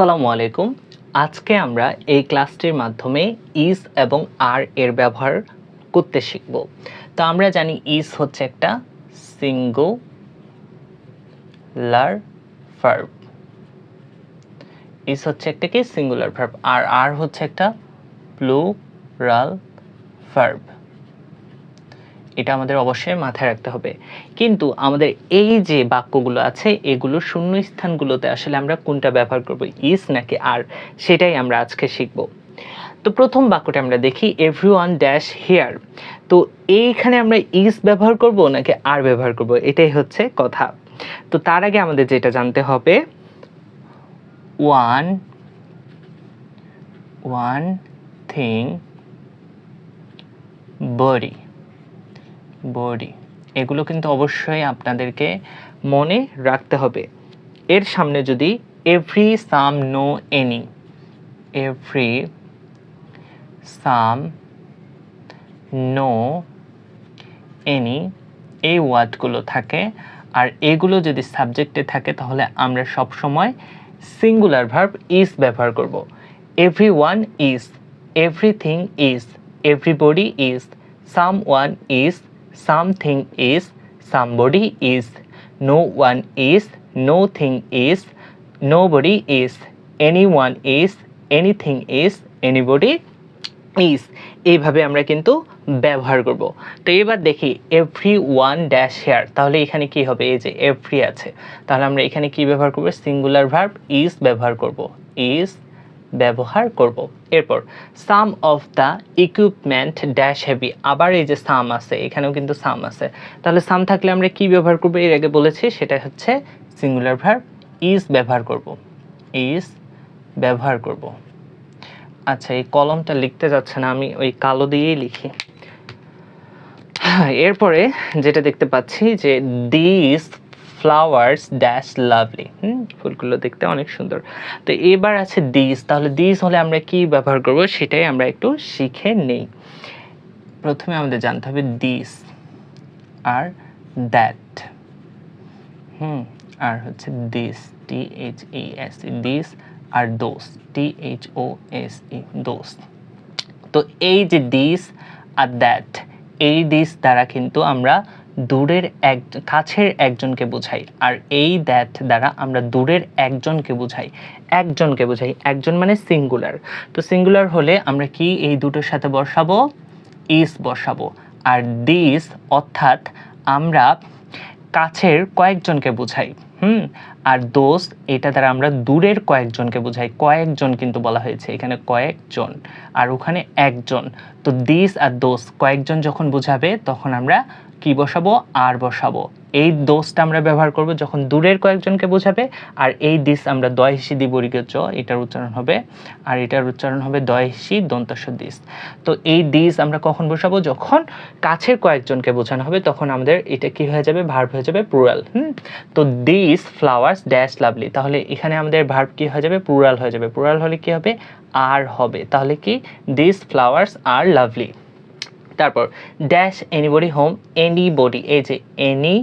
আসসালামু আলাইকুম। আজকে আমরা এই ক্লাসটির মাধ্যমে ইস এবং আর এর ব্যবহার করতে শিখব। তো আমরা জানি ইস হচ্ছে একটা সিঙ্গুলার ভার্ব। ইস হচ্ছে একটা কি? Singular verb. আর আর হচ্ছে একটা প্লুরাল ভার্ব। এটা আমাদের অবশ্যই মাথায় রাখতে হবে। কিন্তু আমাদের এই যে বাক্যগুলো আছে, এগুলো শূন্য স্থানগুলোতে আসলে আমরা কোনটা ব্যবহার করব ইজ নাকি আর, সেটাই আমরা আজকে শিখব। তো প্রথম বাক্যটা আমরা দেখি এভরি ওয়ান ড্যাশ হেয়ার তো এইখানে আমরা ইজ ব্যবহার করব নাকি আর ব্যবহার করব, এটাই হচ্ছে কথা। তো তার আগে আমাদের যেটা জানতে হবে one one thing body body, এগুলো কিন্তু অবশ্যই আপনাদেরকে মনে রাখতে হবে। এর সামনে যদি every some no any every some no any এই ওয়ার্ডগুলো থাকে। আর এগুলো যদি সাবজেক্টে থাকে, তাহলে আমরা সব সময় সিঙ্গুলার ভার্ব ইজ ব্যবহার করব। Everyone is everything is everybody is someone is something is, somebody is. No one is no thing is, nobody is. Anyone is, anything is, anybody is. এইভাবে আমরা কিন্তু ব্যবহার করব। তো এবার দেখি এভরি ওয়ান ড্যাশ হেয়ার তাহলে এখানে কি হবে? এই যে এভরি আছে। তাহলে আমরা এখানে কি ব্যবহার করব? সিঙ্গুলার ভার্ব ইজ ব্যবহার করব। ইজ ব্যবহার করব। এরপর some of the equipment dash heavy আবার এই যে সাম আছে, এখানেও কিন্তু সাম আছে। তাহলে সাম থাকলে আমরা কি ব্যবহার করব? এর আগে বলেছি সেটা হচ্ছে সিঙ্গুলার ভার্ব ইজ ব্যবহার করব। ইজ ব্যবহার করব। আচ্ছা এই কলমটা লিখতে যাচ্ছে না, আমি ওই কালো দিয়েই লিখি। এরপরে যেটা দেখতে পাচ্ছি যে this flowers dash lovely hmm, ফুলগুলো দেখতে অনেক সুন্দর। তো এবার আছে দিস তাহলে দিস হলে আমরা কি ব্যবহার করব? সেটাই আমরা একটু শিখে নেই। প্রথমে আমাদের জানতে হবে দিস আর দ্যাট হুম, আর হচ্ছে this T H E S E this R those T H O S E those তো এই যে দিস আর দ্যাট এই দিস দ্বারা কিন্তু আমরা দূরের এক, কাছের একজনকে বোঝাই। আর এই দ্যাট দ্বারা আমরা দূরের একজনকে বোঝাই। একজনকে বোঝাই। একজন মানে সিঙ্গুলার তো সিঙ্গুলার হলে আমরা কি এই দুটোর সাথে বসাবো? ইস বসাবো। আর দিস অর্থাৎ আমরা কাছের কয়েকজনকে বোঝাই। হুম? আর দোষ এটা দ্বারা আমরা দূরের কয়েকজনকে বোঝাই। কয়েকজন কিন্তু বলা হয়েছে এখানে কয়েকজন। আর ওখানে একজন। তো দিস আর দোষ কয়েকজন যখন বোঝাবে, তখন আমরা কি বসাবো, আর বসাবো। এই দোষটা আমরা ব্যবহার করব যখন দূরের কয়েকজনকে বোঝাবে, আর এই দিস আমরা দয় হিসি দিবরিক চ, এটার উচ্চারণ হবে, আর এটার উচ্চারণ হবে দয় হিসি দন্তস্ব দিস তো এই দিস আমরা কখন বসাবো? যখন কাছের কয়েকজনকে বোঝানো হবে, তখন আমাদের এটা কি হয়ে যাবে? ভার্ব হয়ে যাবে প্লুরাল হুম? তো দিস ফ্লাওয়ার্স ড্যাশ লাভলি তাহলে এখানে আমাদের ভার্ব কি হয়ে যাবে? প্লুরাল হয়ে যাবে। প্লুরাল হলে কি হবে? আর হবে। তাহলে কি? দিস ফ্লাওয়ার্স আর লাভলি তারপর dash anybody home any body এই যে এনি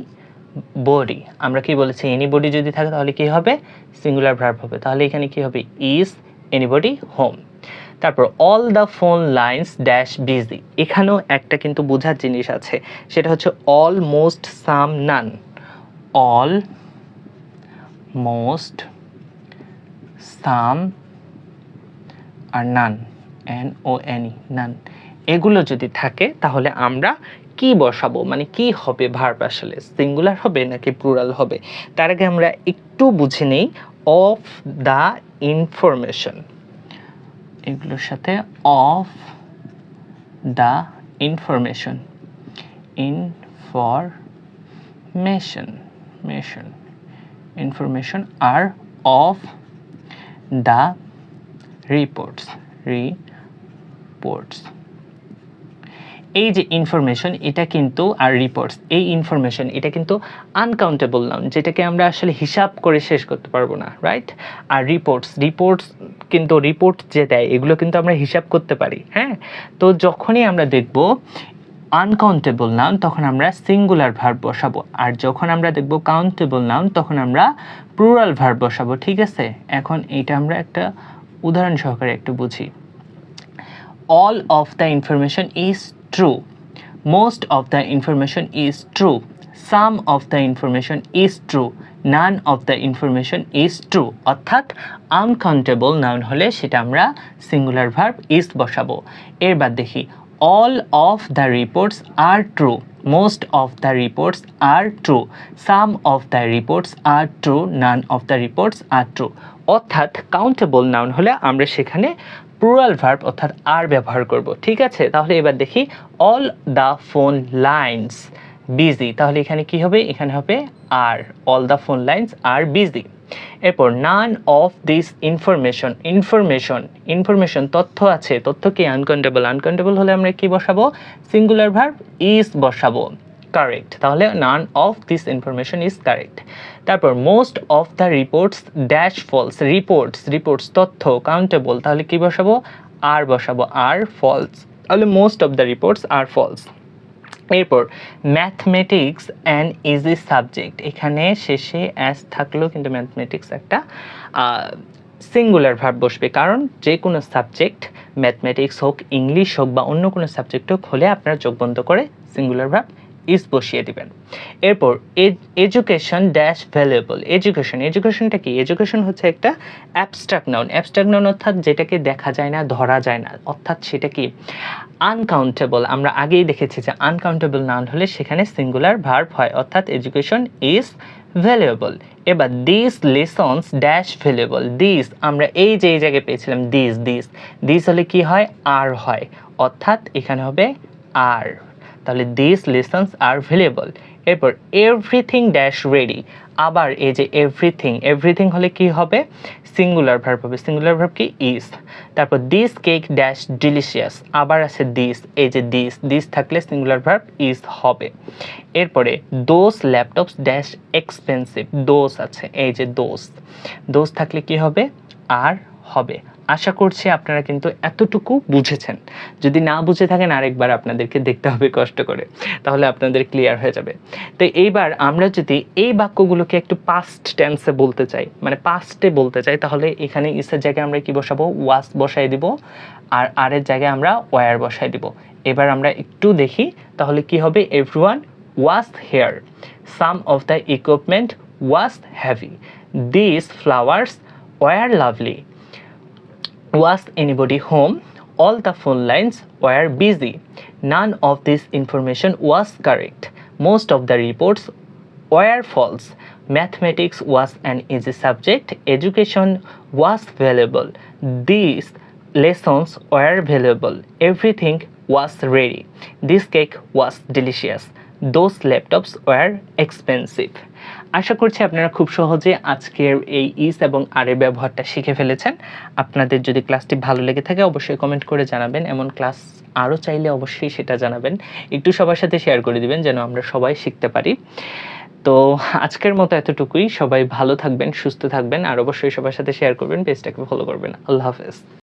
বডি আমরা কি বলেছি? এনি বডি যদি থাকে তাহলে কি হবে? সিঙ্গুলার ভার্ব হবে। তাহলে এখানে কি হবে? ইজ এনিবডি হোম তারপর all the phone lines dash busy এখানেও একটা কিন্তু বোঝার জিনিস আছে। সেটা হচ্ছে almost some none all most some আর none N O any none এগুলো যদি থাকে, তাহলে আমরা কি বসাবো? মানে কি হবে ভার্ব আসলে সিঙ্গুলার হবে নাকি প্লুরাল হবে? তার আগে আমরা একটু বুঝে নেই অফ দ্য ইনফরমেশন এগুলোর সাথে of the information information mation information R of the reports reports এই যে ইনফরমেশন এটা কিন্তু আর রিপোর্টস এই ইনফরমেশন এটা কিন্তু আনকাউন্টেবল নাউন যেটাকে আমরা আসলে হিসাব করে শেষ করতে পারব না রাইট আর রিপোর্টস রিপোর্টস কিন্তু রিপোর্ট যে দেয়, এগুলো কিন্তু আমরা হিসাব করতে পারি হ্যাঁ? তো যখনই আমরা দেখব আনকাউন্টেবল নাউন তখন আমরা সিঙ্গুলার ভার্ব বসাবো, আর যখন আমরা দেখব কাউন্টেবল নাউন তখন আমরা প্লুরাল ভার্ব বসাবো, ঠিক আছে? এখন এটা আমরা একটা উদাহরণ সহকারে একটু বুঝি। All of the information is true most of the information is true some of the information is true none of the information is true অর্থাৎ আনকাউন্টেবল নাউন হলে সেটা আমরা সিঙ্গুলার ভার্ব ইজ বসাবো। এরবার দেখি। All of the reports are true most of the reports are true some of the reports are true none of the reports are true অর্থাৎ countable noun হলে আমরা সেখানে প্লুরাল ভার্ব অর্থাৎ আর ব্যবহার করব, ঠিক আছে? তাহলে এবার দেখি all the phone lines busy তাহলে এখানে কি হবে? এখানে হবে are all the phone lines are busy এরপর none of this information information information তথ্য আছে তথ্য কি আনকাউন্টেবল আনকাউন্টেবল হলে আমরা কি বসাবো? সিঙ্গুলার ভার্ব ইজ বসাবো। কারেক্ট তাহলে none of this information is correct তারপর most of the reports dash false reports reports তথ্য কাউন্টেবল তাহলে কি বসাবো? আর বসাবো। আর ফলস তাহলে most of the reports are false এরপর ম্যাথমেটিক্স অ্যান্ড ইজি সাবজেক্ট এখানে শেষে অ্যাস থাকলেও কিন্তু ম্যাথমেটিক্স একটা সিঙ্গুলার ভাব বসবে। কারণ যে কোনো সাবজেক্ট ম্যাথমেটিক্স হোক ইংলিশ হোক বা অন্য কোনো সাবজেক্ট হোক, হলে আপনারা চোখ বন্ধ করে সিঙ্গুলার ভার্ব ইজ বসিয়ে দিবেন। এরপর এডুকেশন ড্যাশ ভ্যালুয়েবল এডুকেশন এডুকেশনটা কি? এডুকেশন হচ্ছে একটা অ্যাবস্ট্রাক্ট নাউন অ্যাবস্ট্রাক্ট নাউন অর্থাৎ যেটাকে দেখা যায় না, ধরা যায় না। অর্থাৎ সেটা কি? আনকাউন্টেবল আমরা আগেই দেখেছি যে আনকাউন্টেবল নাউন হলে সেখানে সিঙ্গুলার ভার্ব হয়। অর্থাৎ এডুকেশন ইজ ভ্যালুয়েবল এবার this lessons dash valuable this আমরা এই যে এই জায়গায় পেয়েছিলাম দিস দিস দিস হলে কি হয়? আর হয়। অর্থাৎ এখানে হবে আর তাহলে দিস লেসন্স আর ভেলেবল এরপর এভরিথিং ড্যাশ রেডি আবার এই যে এভরিথিং এভরিথিং হলে কি হবে? সিঙ্গুলার ভার্ব হবে। সিঙ্গুলার ভার্ব কি? ইজ তারপর দিস কেক ড্যাশ ডিলিশিয়াস আবার আছে দিস এই যে দিস দিস থাকলে সিঙ্গুলার ভার্ব ইজ হবে। এরপরে those laptops dash expensive those আছে, এই যে দোস দোস থাকলে কি হবে? আর হবে। আশা করছি আপনারা কিন্তু এতটুকু বুঝেছেন। যদি না বুঝে থাকেন, আরেকবার আপনাদেরকে দেখতে হবে কষ্ট করে, তাহলে আপনাদের ক্লিয়ার হয়ে যাবে। তো এইবার আমরা যদি এই বাক্যগুলোকে একটু পাস্ট টেন্সে বলতে চাই মানে পাস্টে বলতে চাই, তাহলে এখানে ইসের জায়গায় আমরা কি বসাবো? ওয়াস বসাই দিব, আর আরের জায়গায় আমরা ওয়ার বসাই দিব। এবার আমরা একটু দেখি, তাহলে কি হবে? Everyone was here some of the equipment was heavy this flowers were lovely Was anybody home? All the phone lines were busy. None of this information was correct. Most of the reports were false. Mathematics was an easy subject. Education was valuable. These lessons were valuable. Everything was ready. This cake was delicious. Those laptops were expensive আশা করছি আপনারা খুব সহজে আজকের এই ইস এবং আরের ব্যবহারটা শিখে ফেলেছেন। আপনাদের যদি ক্লাসটি ভালো লেগে থাকে, অবশ্যই কমেন্ট করে জানাবেন। এমন ক্লাস আরও চাইলে অবশ্যই সেটা জানাবেন। একটু সবার সাথে শেয়ার করে দিবেন যেন আমরা সবাই শিখতে পারি। তো আজকের মতো এতটুকুই। সবাই ভালো থাকবেন, সুস্থ থাকবেন, আর অবশ্যই সবার সাথে শেয়ার করবেন পেজটাকে ফলো করবেন। আল্লাহ হাফেজ।